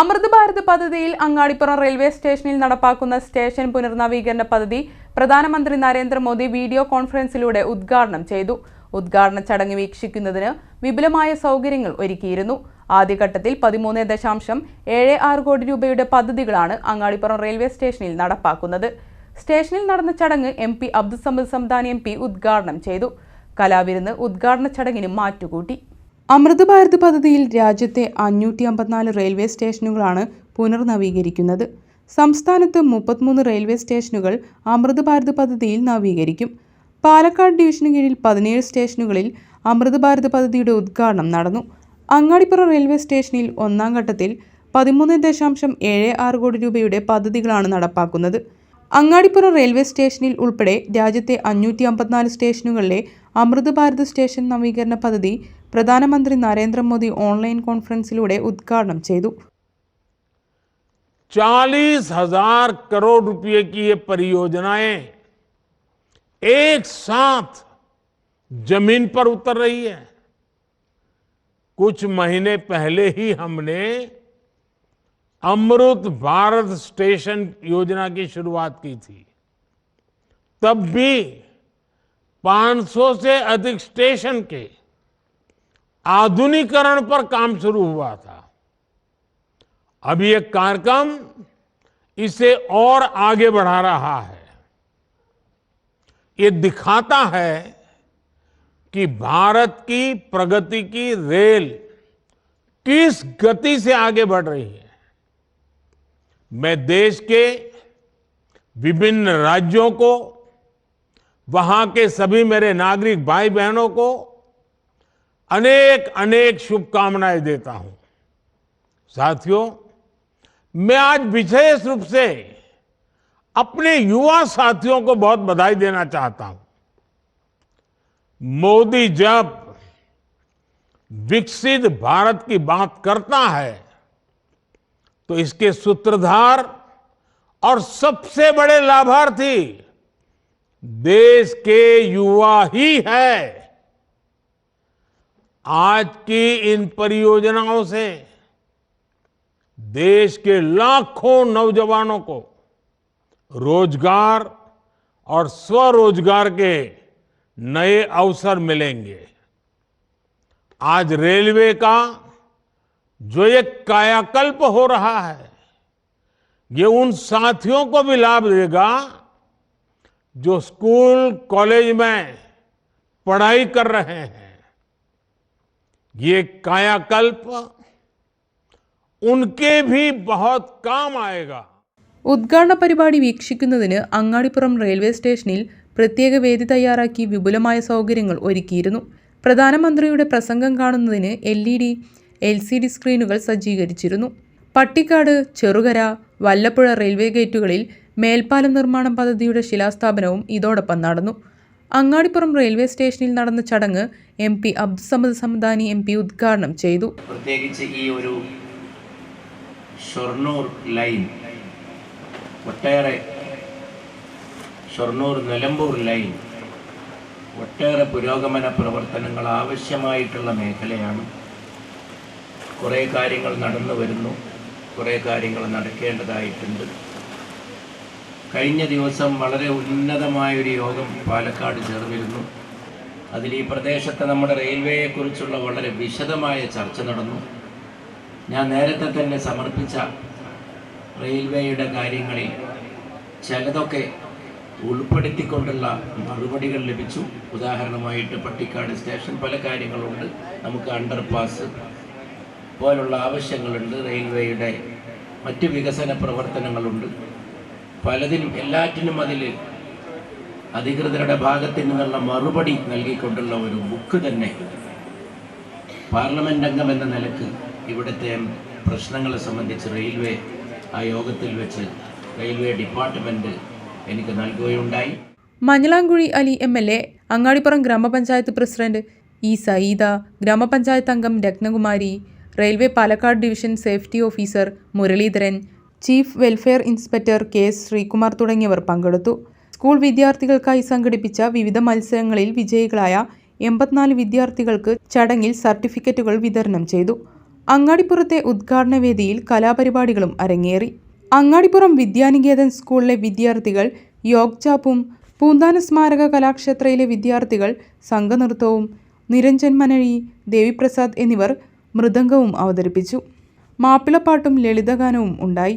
അമൃത് ഭാരത് പദ്ധതിയിൽ അങ്ങാടിപ്പുറം റെയിൽവേ സ്റ്റേഷനിൽ നടപ്പാക്കുന്ന സ്റ്റേഷൻ പുനർനവീകരണ പദ്ധതി പ്രധാനമന്ത്രി നരേന്ദ്രമോദി വീഡിയോ കോൺഫറൻസിലൂടെ ഉദ്ഘാടനം ചെയ്തു. ഉദ്ഘാടന ചടങ്ങ് വീക്ഷിക്കുന്നതിന് വിപുലമായ സൗകര്യങ്ങൾ ഒരുക്കിയിരുന്നു. ആദ്യഘട്ടത്തിൽ പതിമൂന്ന് ദശാംശം ഏഴ് ആറ് കോടി രൂപയുടെ പദ്ധതികളാണ് അങ്ങാടിപ്പുറം റെയിൽവേ സ്റ്റേഷനിൽ നടപ്പാക്കുന്നത്. സ്റ്റേഷനിൽ നടന്ന ചടങ്ങ് M P Abdussamad Samadani M P ഉദ്ഘാടനം ചെയ്തു. കലാവിരുന്ന് ഉദ്ഘാടന ചടങ്ങിന് മാറ്റുകൂട്ടി. അമൃത് ഭാരത് പദ്ധതിയിൽ രാജ്യത്തെ അഞ്ഞൂറ്റി അമ്പത്തിനാല് റെയിൽവേ സ്റ്റേഷനുകളാണ് പുനർനവീകരിക്കുന്നത്. സംസ്ഥാനത്ത് മുപ്പത്തിമൂന്ന് റെയിൽവേ സ്റ്റേഷനുകൾ അമൃത് ഭാരത് പദ്ധതിയിൽ നവീകരിക്കും. പാലക്കാട് ഡിവിഷന് കീഴിൽ പതിനേഴ് സ്റ്റേഷനുകളിൽ അമൃത് ഭാരത് പദ്ധതിയുടെ ഉദ്ഘാടനം നടന്നു. അങ്ങാടിപ്പുറം റെയിൽവേ സ്റ്റേഷനിൽ ഒന്നാം ഘട്ടത്തിൽ പതിമൂന്ന് ദശാംശം ഏഴ് ആറ് കോടി രൂപയുടെ പദ്ധതികളാണ് നടപ്പാക്കുന്നത്. അങ്ങാടിപ്പുറം റെയിൽവേ സ്റ്റേഷനിൽ ഉൾപ്പെടെ രാജ്യത്തെ അഞ്ഞൂറ്റി അമ്പത്തിനാല് സ്റ്റേഷനുകളിലെ അമൃത് ഭാരത് സ്റ്റേഷൻ നവീകരണ പദ്ധതി പ്രധാനമന്ത്രി നരേന്ദ്രമോദി ഓൺലൈൻ കോൺഫറൻസിലൂടെ ഉദ്ഘാടനം ചെയ്തു चालीस हजार करोड़ रुपए की ये परियोजनाएं एक साथ जमीन पर उतर रही है कुछ महीने पहले ही हमने अमृत भारत स्टेशन योजना की शुरुआत की थी तब भी 500 से अधिक स्टेशन के आधुनिकरण पर काम शुरू हुआ था। अब ये कार्यक्रम इसे और आगे बढ़ा रहा है। ये दिखाता है कि भारत की प्रगति की रेल किस गति से आगे बढ़ रही है। मैं देश के विभिन्न राज्यों को, वहाँ के सभी मेरे नागरिक भाई बहनों को अनेक अनेक शुभकामनाएँ देता हूँ। साथियों, मैं आज विशेष रूप से अपने युवा साथियों को बहुत बधाई देना चाहता हूँ। मोदी जब विकसित भारत की बात करता है तो इसके सूत्रधार और सबसे बड़े लाभार्थी देश के युवा ही है। आज की इन परियोजनाओं से देश के लाखों नौजवानों को रोज़गार और स्वरोजगार के नए अवसर मिलेंगे। आज रेलवे का जो एक कायाकल्प हो रहा है, ये उन साथियों को भी लाभ देगा जो स्कूल, कॉलेज में पढ़ाई कर रहे हैं। ये कायाकल्प उनके भी बहुत काम आएगा ഉദ്ഘാടന പരിപാടി വീക്ഷിക്കുന്നതിന് അങ്ങാടിപ്പുറം റെയിൽവേ സ്റ്റേഷനിൽ പ്രത്യേക വേദി തയ്യാറാക്കി വിപുലമായ സൗകര്യങ്ങൾ ഒരുക്കിയിരുന്നു പ്രധാനമന്ത്രിയുടെ പ്രസംഗം കാണുന്നതിന് L E D L C D സ്ക്രീനുകൾ സജ്ജീകരിച്ചിരുന്നു പട്ടിക്കാട് ചെറുകര വല്ലപ്പുഴ റെയിൽവേ ഗേറ്റുകളിൽ മേൽപ്പാലം നിർമ്മാണം പദ്ധതിയുടെ ശിലാസ്ഥാപനവും ഇതോടൊപ്പം നടന്നു അങ്ങാടിപ്പുറം റെയിൽവേ സ്റ്റേഷനിൽ നടന്ന ചടങ്ങ് M P Abdussamad Samadani M P ഉദ്ഘാടനം ചെയ്തു. പ്രത്യേകിച്ച് ഈ ഒരു ഷൊർണൂർ ലൈൻ ഒട്ടേറെ ഷൊർണൂർ നിലമ്പൂർ ലൈൻ ഒട്ടേറെ പുരോഗമന പ്രവർത്തനങ്ങൾ ആവശ്യമായിട്ടുള്ള മേഖലയാണ്. കുറേ കാര്യങ്ങൾ നടന്നു വരുന്നു. കുറേ കാര്യങ്ങൾ നടക്കേണ്ടതായിട്ടുണ്ട്. കഴിഞ്ഞ ദിവസം വളരെ ഉന്നതമായൊരു യോഗം പാലക്കാട് ചേർന്നിരുന്നു. അതിൽ ഈ പ്രദേശത്തെ നമ്മുടെ റെയിൽവേയെക്കുറിച്ചുള്ള വളരെ വിശദമായ ചർച്ച നടന്നു. ഞാൻ നേരത്തെ തന്നെ സമർപ്പിച്ച റെയിൽവേയുടെ കാര്യങ്ങളിൽ ചിലതൊക്കെ ഉൾപ്പെടുത്തിക്കൊണ്ടുള്ള മറുപടികൾ ലഭിച്ചു. ഉദാഹരണമായിട്ട് പട്ടിക്കാട് സ്റ്റേഷൻ പല കാര്യങ്ങളുണ്ട്. നമുക്ക് അണ്ടർപാസ് പോലുള്ള ആവശ്യങ്ങളുണ്ട്. റെയിൽവേയുടെ മറ്റ് വികസന പ്രവർത്തനങ്ങളുണ്ട്. പലതിനും എല്ലാറ്റിനും അതിൽ അധികൃതരുടെ ഭാഗത്ത് നിന്നുള്ള മറുപടി നൽകിക്കൊണ്ടുള്ള ഒരു ബുക്ക് തന്നെ. പാർലമെന്റ് അംഗം എന്ന നിലയ്ക്ക് ഇവിടുത്തെ പ്രശ്നങ്ങളെ സംബന്ധിച്ച് റെയിൽവേ ആ യോഗത്തിൽ വെച്ച് റെയിൽവേ ഡിപ്പാർട്ട്മെന്റ് എനിക്ക് നൽകുകയുണ്ടായി. Manjalamkuzhi Ali M L A Angadippuram ഗ്രാമപഞ്ചായത്ത് പ്രസിഡന്റ് ഇ സയീദ ഗ്രാമപഞ്ചായത്ത് അംഗം Ratnakumari railway Palakkad division safety officer Muraleedharan chief welfare inspector K S Sreekumar തുടങ്ങിയവർ പങ്കെടുത്തു. സ്കൂൾ വിദ്യാർത്ഥികൾക്കായി സംഘടിപ്പിച്ച വിവിധ മത്സരങ്ങളിൽ വിജയികളായ എൺപത്തിനാല് വിദ്യാർത്ഥികൾക്ക് ചടങ്ങിൽ സർട്ടിഫിക്കറ്റുകൾ വിതരണം ചെയ്തു. അങ്ങാടിപ്പുറത്തെ ഉദ്ഘാടന വേദിയിൽ കലാപരിപാടികളും അരങ്ങേറി. അങ്ങാടിപ്പുറം വിദ്യാനികേതൻ സ്കൂളിലെ വിദ്യാർത്ഥികൾ യോഗ്ചാപ്പും പൂന്താന സ്മാരക കലാക്ഷേത്രയിലെ വിദ്യാർത്ഥികൾ സംഘനൃത്തവും നിരഞ്ജൻ മനഴി ദേവിപ്രസാദ് എന്നിവർ മൃദംഗവും അവതരിപ്പിച്ചു. മാപ്പിളപ്പാട്ടും ലളിതഗാനവും ഉണ്ടായി.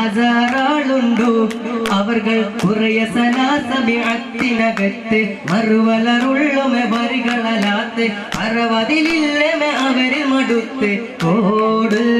പാറാതുങ്കൾ ഹാജാറാളുണ്ടു അവർകൾ കുറയ സലാസബിഅത്തിനകത്ത് മറുവലറുള്ളുമെ വരികളലാത്ത് അറവതിലില്ലമെ അവരിൽ മടുത്ത് ഓടുള്ള